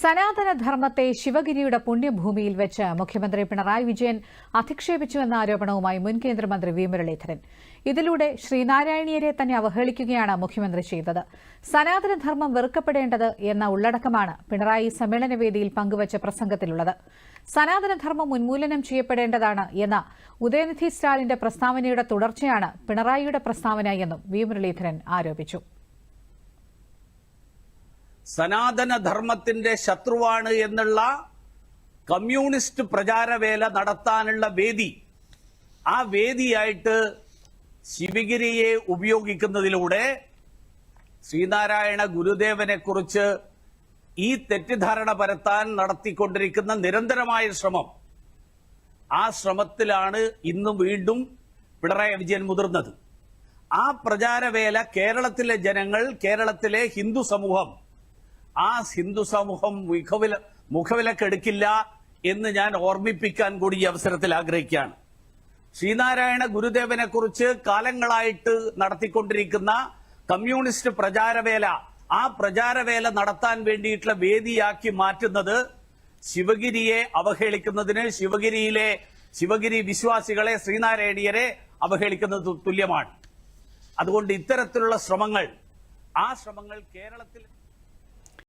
സനാതനധർമ്മത്തെ ശിവഗിരിയുടെ പുണ്യഭൂമിയിൽ വെച്ച് മുഖ്യമന്ത്രി പിണറായി വിജയൻ അധിക്ഷേപിച്ചുവെന്ന ആരോപണവുമായി മുൻ കേന്ദ്രമന്ത്രി വി. മുരളീധരൻ. ഇതിലൂടെ ശ്രീനാരായണീയരെ തന്നെ അവഹേളിക്കുകയാണ് മുഖ്യമന്ത്രി ചെയ്തത്. സനാതനധർമ്മം വെറുക്കപ്പെടേണ്ടത് എന്ന ഉള്ളടക്കമാണ് പിണറായി സമ്മേളനവേദിയിൽ പങ്കുവച്ച പ്രസംഗത്തിലുള്ളത്. സനാതനധർമ്മം ഉന്മൂലനം ചെയ്യപ്പെടേണ്ടതാണ് എന്ന ഉദയനിധി സ്റ്റാലിന്റെ പ്രസ്താവനയുടെ തുടർച്ചയാണ് പിണറായിയുടെ പ്രസ്താവന എന്നും വി. മുരളീധരൻ ആരോപിച്ചു. സനാതനധർമ്മത്തിന്റെ ശത്രുവാണ് എന്നുള്ള കമ്മ്യൂണിസ്റ്റ് പ്രചാരവേല നടത്താനുള്ള വേദി. ആ വേദിയായിട്ട് ശിവഗിരിയെ ഉപയോഗിക്കുന്നതിലൂടെ ശ്രീനാരായണ ഗുരുദേവനെ കുറിച്ച് ഈ തെറ്റിദ്ധാരണ പരത്താൻ നടത്തിക്കൊണ്ടിരിക്കുന്ന നിരന്തരമായ ശ്രമം. ആ ശ്രമത്തിലാണ് ഇന്നും വീണ്ടും പിണറായി വിജയൻ മുതിർന്നത്. ആ പ്രചാരവേല കേരളത്തിലെ ജനങ്ങൾ കേരളത്തിലെ ഹിന്ദു സമൂഹം ആ ഹിന്ദു സമൂഹം മുഖവില മുഖവിലക്കെടുക്കില്ല എന്ന് ഞാൻ ഓർമ്മിപ്പിക്കാൻ കൂടി ഈ അവസരത്തിൽ ആഗ്രഹിക്കുകയാണ്. ശ്രീനാരായണ ഗുരുദേവനെ കുറിച്ച് കാലങ്ങളായിട്ട് നടത്തിക്കൊണ്ടിരിക്കുന്ന കമ്മ്യൂണിസ്റ്റ് പ്രചാരവേല ആ പ്രചാരവേല നടത്താൻ വേണ്ടിയിട്ടുള്ള വേദിയാക്കി മാറ്റുന്നത് ശിവഗിരിയെ അവഹേളിക്കുന്നതിന് ശിവഗിരിയിലെ ശിവഗിരി വിശ്വാസികളെ ശ്രീനാരായണീയരെ അവഹേളിക്കുന്നത് തുല്യമാണ്. അതുകൊണ്ട് ഇത്തരത്തിലുള്ള ശ്രമങ്ങൾ ആ ശ്രമങ്ങൾ കേരളത്തിൽ